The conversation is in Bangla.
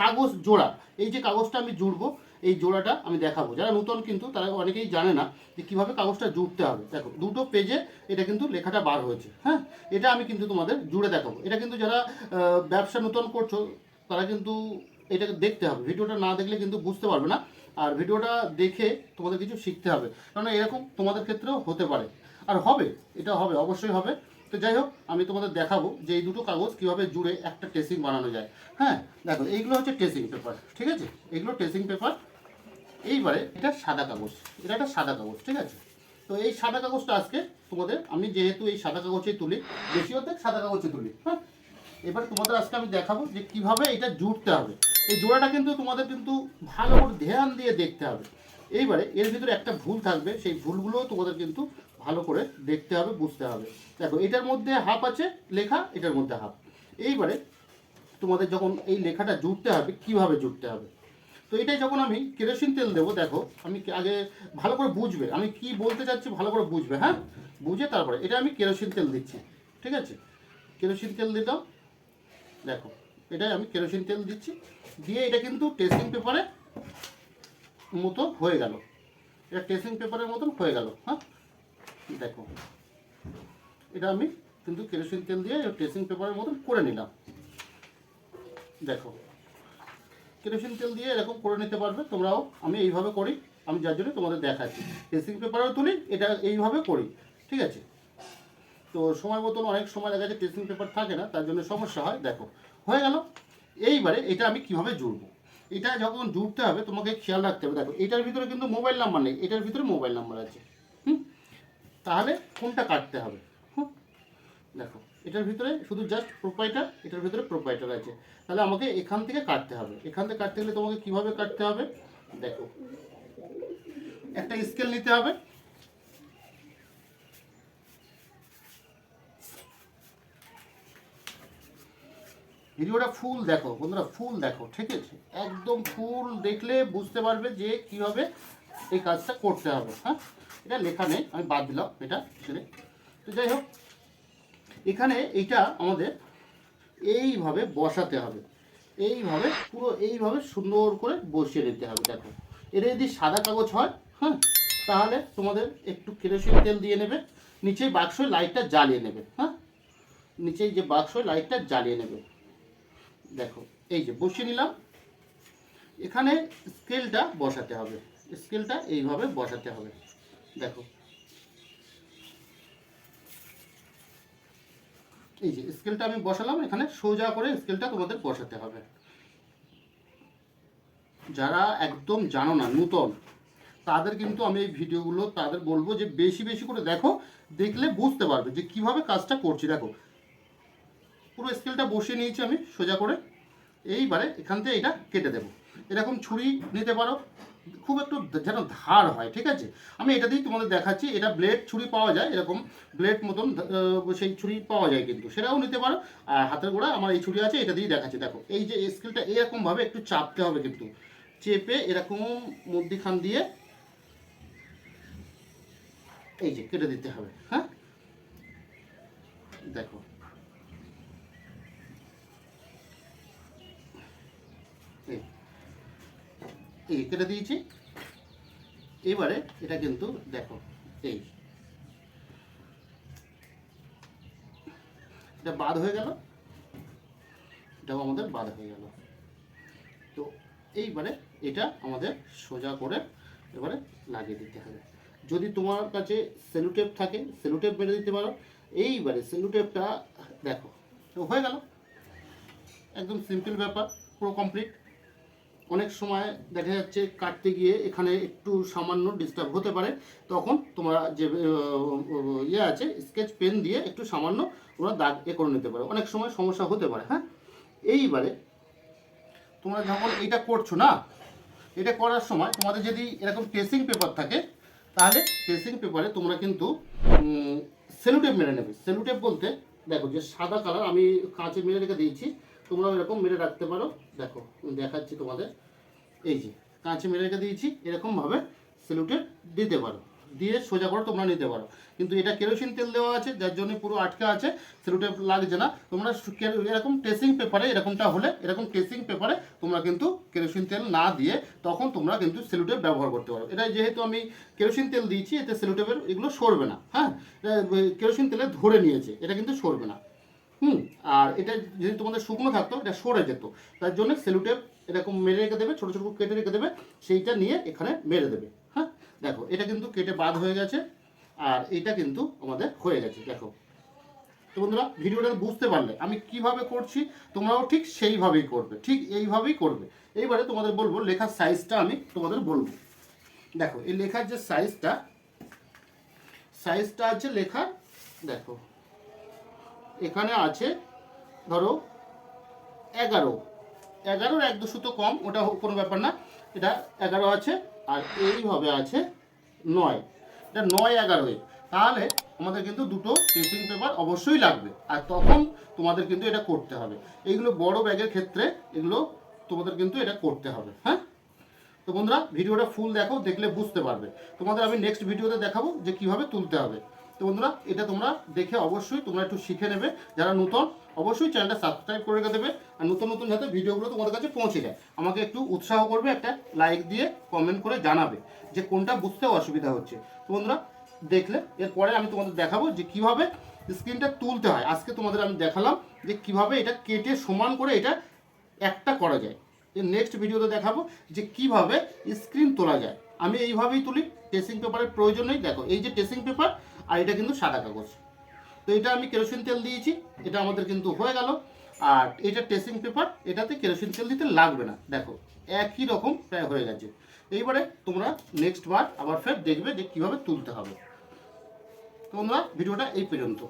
কাগজ জোড়া, এই যে কাগজটা আমি জুড়বো, এই জোড়াটা আমি দেখাবো। যারা নতুন কিন্তু, তারা অনেকেই জানে না যে কীভাবে কাগজটা জুড়তে হবে। দেখো, দুটো পেজে এটা কিন্তু লেখাটা বার হয়েছে হ্যাঁ? এটা আমি কিন্তু তোমাদের জুড়ে দেখাবো। এটা কিন্তু যারা ব্যবসা নতুন করছ, তারা কিন্তু এটাকে দেখতে হবে। ভিডিওটা না দেখলে কিন্তু বুঝতে পারবে না। আর ভিডিওটা দেখে তোমাদের কিছু শিখতে হবে। কারণ এরকম তোমাদের ক্ষেত্রেও হতে পারে। আর হবে, এটা হবে, অবশ্যই হবে। তো যাই হোক, আমি তোমাদের দেখাবো যে এই দুটো কাগজ কীভাবে জুড়ে একটা টেসিং বানানো যায়। হ্যাঁ দেখো, এইগুলো হচ্ছে টেসিং পেপার ঠিক আছে? এইগুলো টেসিং পেপার এইবারে এটা সাদা কাগজ, এটা একটা সাদা কাগজ, ঠিক আছে? তো এই সাদা কাগজটা আজকে তোমাদের, আমি যেহেতু এই সাদা কাগজেই তুলি, বেশি অর্ধেক সাদা কাগজে তুলি হ্যাঁ? এবার তোমাদের আজকে আমি দেখাবো যে কীভাবে এটা জুড়তে হবে। এই জোড়াটা কিন্তু তোমাদের কিন্তু ভালো করে ধ্যান দিয়ে দেখতে হবে। এইবারে এর ভিতরে একটা ভুল থাকবে, সেই ভুলগুলোও তোমাদের কিন্তু ভালো করে দেখতে হবে, বুঝতে হবে। দেখো, এটার মধ্যে হাফ আছে, লেখা এটার মধ্যে হাফ এইবারে তোমাদের যখন এই লেখাটা জুড়তে হবে, কীভাবে জুড়তে হবে? তো এটাই যখন আমি কেরোসিন তেল দেবো, দেখো, আমি আগে ভালো করে বুঝবে, আমি কি বলতে চাচ্ছি ভালো করে বুঝবে হ্যাঁ? বুঝে তারপরে, এটা আমি কেরোসিন তেল দিচ্ছি, ঠিক আছে? কেরোসিন তেল দিতাম, দেখো, এটাই আমি কেরোসিন তেল দিচ্ছি, দিয়ে এটা কিন্তু টেস্টিং পেপারে মতো হয়ে গেল। এটা টেস্টিং পেপারের মতন হয়ে গেল হ্যাঁ? দেখো। এটা আমি কিন্তু কেরোসিন তেল দিয়ে টেস্টিং পেপারের মতন করে নিলাম। দেখো, কেরোসিন তেল দিয়ে এরকম করে নিতে পারবে, তোমরাও আমি এইভাবে করি, আমি যার জন্য তোমাদের দেখাচ্ছি। টেস্টিং পেপারও তুলি, এটা এইভাবে করি, ঠিক আছে? তো সময় মতন অনেক সময় দেখা যায় টেস্টিং পেপার থাকে না, তার জন্য সমস্যা হয়, দেখো। হয়ে গেল, এইবারে এটা আমি কীভাবে জুড়বো? এটা যখন জুড়তে হবে, তোমাকে খেয়াল রাখতে হবে, দেখো, এটার ভিতরে কিন্তু মোবাইল নাম্বার নেই, এটার ভিতরে মোবাইল নাম্বার আছে, হুম? তাহলে কোনটা কাটতে হবে? দেখো, এটার ভিতরে শুধু জাস্ট প্রোপাইটার এটার ভিতরে প্রোপাইটার আছে। তাহলে আমাকে এখান থেকে কাটতে হবে। এখান থেকে কাটতে গেলে তোমাকে কীভাবে কাটতে হবে? দেখো, একটা স্কেল নিতে হবে। ভিডিওটা ফুল দেখো, বন্ধুরা ফুল দেখো, ঠিক আছে? একদম ফুল দেখলে বুঝতে পারবে যে কীভাবে এই কাজটা করতে হবে হ্যাঁ? এটা লেখা নেই, আমি বাদ দিলাম, এটা ছেড়ে তো যাই হোক এখানে এইটা আমাদের এইভাবে বসাতে হবে। এইভাবে, পুরো এইভাবে সুন্দর করে বসিয়ে নিতে হবে, দেখো। এটা যদি সাদা কাগজ হয় হ্যাঁ তাহলে তোমাদের একটু কেরোসিন তেল দিয়ে নেবে, নিচে বাক্সয় লাইটটা জ্বালিয়ে নেবে হ্যাঁ নিচে যে বাক্সয় লাইটটা জ্বালিয়ে নেবে। দেখো, এই যে বসিয়ে নিলাম। এখানে স্কেলটা বসাতে হবে, স্কেলটা এইভাবে বসাতে হবে। দেখো এই যে স্কেলটা আমি বসালাম, এখানে সোজা করে স্কেলটা তোমাদের বসাতে হবে। যারা একদম জানো না, নূতন, তাদের কিন্তু আমি এই ভিডিওগুলো তাদের বলব যে বেশি বেশি করে দেখো, দেখলে বুঝতে পারবে যে কীভাবে কাজটা করছি। দেখো, পুরো স্কেলটা বসিয়ে নিয়েছি আমি, সোজা করে। এইবারে এখান থেকে এটা কেটে দেবো। এরকম ছুরি নিতে পারো। খুব একটু যেন ধার হয়, ঠিক আছে? আমি এটা দিয়েই তোমাদের দেখাচ্ছি, এটা ব্লেড ছুরি পাওয়া যায়, এরকম ব্লেড মতন সেই ছুরি পাওয়া যায় কিন্তু। সেটাও নিতে পারো। আর হাতের গোড়া আমার এই ছুরি আছে, এটা দিয়েই দেখাচ্ছি। দেখো, এই যে স্কেলটা এরকমভাবে একটু চাপতে হবে কিন্তু। চেপে এরকম মধ্যিখান দিয়ে এই যে কেটে দিতে হবে হ্যাঁ? দেখো। এই। এই কেটে দিয়েছি। এবারে এটা কিন্তু দেখো, এই। এটা বাদ হয়ে গেল। এটাও আমাদের বাদ হয়ে গেল। তো এইবারে এটা আমাদের সোজা করে এবারে লাগিয়ে দিতে হবে। যদি তোমার কাছে সেলুটেপ থাকে, সেলুটেপ মেরে দিতে পারো। এইবারে সেলুটেপটা দেখো হয়ে গেল। একদম সিম্পল ব্যাপার, পুরো কমপ্লিট অনেক সময় দেখা যাচ্ছে কাটতে গিয়ে এখানে একটু সামান্য ডিস্টার্ব হতে পারে। তখন তোমরা যে ইয়ে আছে স্কেচ পেন দিয়ে একটু সামান্য ওরা দাগ এ করে নিতে পারে। অনেক সময় সমস্যা হতে পারে হ্যাঁ? এইবারে তোমরা যখন এটা করছ না, এটা করার সময় তোমাদের যদি এরকম টেসিং পেপার থাকে, তাহলে টেসিং পেপারে তোমরা কিন্তু সেলুটেপ মেরে নেবে। সেলুটেপ বলতে, দেখো যে সাদা কালার আমি কাঁচে মেরে রেখে দিয়েছি তোমরা এরকম মেরে রাখতে পারো। দেখো, আমি দেখাচ্ছি তোমাদের। এই যে, কাঁচে মেরে রেখে দিয়েছি, এরকমভাবে সেলুটে দিতে পারো। দিয়ে সোজা করে তোমরা নিতে পারো। কিন্তু এটা কেরোসিন তেল দেওয়া আছে, যার জন্য পুরো আটকে আছে সেলুটে লাগছে না। তোমরা এরকম টেসিং পেপারে এরকমটা হলে, এরকম টেসিং পেপারে তোমরা কিন্তু কেরোসিন তেল না দিয়ে তখন তোমরা কিন্তু সেলুটে ব্যবহার করতে পারো। এটা যেহেতু আমি কেরোসিন তেল দিয়েছি, এতে সেলুটেপের এগুলো সরবে না হ্যাঁ? কেরোসিন তেলে ধরে নিয়েছে, এটা কিন্তু সরবে না। হুম, আর এটা যদি তোমাদের শুকনো থাকতো, এটা সরে যেত। তার জন্য সেলুটেপ এরকম মেরে রেখে দেবে, ছোটো ছোটো কেটে রেখে দেবে, সেইটা নিয়ে এখানে মেরে দেবে। হ্যাঁ দেখো, এটা কিন্তু কেটে বাদ হয়ে গেছে, আর এটা কিন্তু আমাদের হয়ে গেছে, দেখো। তো বন্ধুরা, ভিডিওটা বুঝতে পারলে, আমি কীভাবে করছি, তোমরাও ঠিক সেইভাবেই করবে, ঠিক এইভাবেই করবে। এইবারে তোমাদের বলব, লেখার সাইজটা আমি তোমাদের বলব। দেখো, এই লেখার যে সাইজটা সাইজটা আছে লেখার, দেখো এখানে আছে, ধরো, এগারো। এগারোর এক দুশো তো কম, ওটা কোনো ব্যাপার না। এটা এগারো আছে, আর এইভাবে আছে নয়। এটা নয় এগারোয়। তাহলে আমাদের কিন্তু দুটো টেস্টিং পেপার অবশ্যই লাগবে। আর তখন তোমাদের কিন্তু এটা করতে হবে। এইগুলো বড় ব্যাগের ক্ষেত্রে এগুলো তোমাদের কিন্তু এটা করতে হবে হ্যাঁ? তো বন্ধুরা, ভিডিওটা ফুল দেখো, দেখলে বুঝতে পারবে। তোমাদের আমি নেক্সট ভিডিওতে দেখাবো যে কীভাবে তুলতে হবে। তো বন্ধুরা, এটা তোমরা দেখে অবশ্যই তোমরা একটু শিখে নেবে। যারা নতুন, অবশ্যই চ্যানেলটা সাবস্ক্রাইব করে রেখে দেবে। আর নতুন নতুন যাতে ভিডিওগুলো তোমাদের কাছে পৌঁছে যায়। আমাকে একটু উৎসাহ করবে, একটা লাইক দিয়ে কমেন্ট করে জানাবে যে কোনটা বুঝতে অসুবিধা হচ্ছে। তো বন্ধুরা, দেখলে এরপরে আমি তোমাদের দেখাবো যে কীভাবে স্ক্রিনটা তুলতে হয়। আজকে তোমাদের আমি দেখালাম যে কীভাবে এটা কেটে সমান করে এটা একটা করা যায়। এর নেক্সট ভিডিওতে দেখাবো যে কীভাবে স্ক্রিন তোলা যায়। আমি এইভাবেই তুলি টেসিং পেপারের প্রয়োজন নেই। দেখো, এই যে টেসিং পেপার আর এটা কিন্তু সাদা কাগজ। তো এটা আমি কেরোসিন তেল দিয়েছি, এটা আমাদের কিন্তু হয়ে গেল। আর এটা টেসিং পেপার, এটাতে কেরোসিন তেল দিতে লাগবে না। দেখো, একই রকম প্রায় হয়ে গেছে। এইবারে তোমরা নেক্সট বার আবার ফের দেখবে যে কীভাবে তুলতে হবে। তোমরা ভিডিওটা এই পর্যন্ত।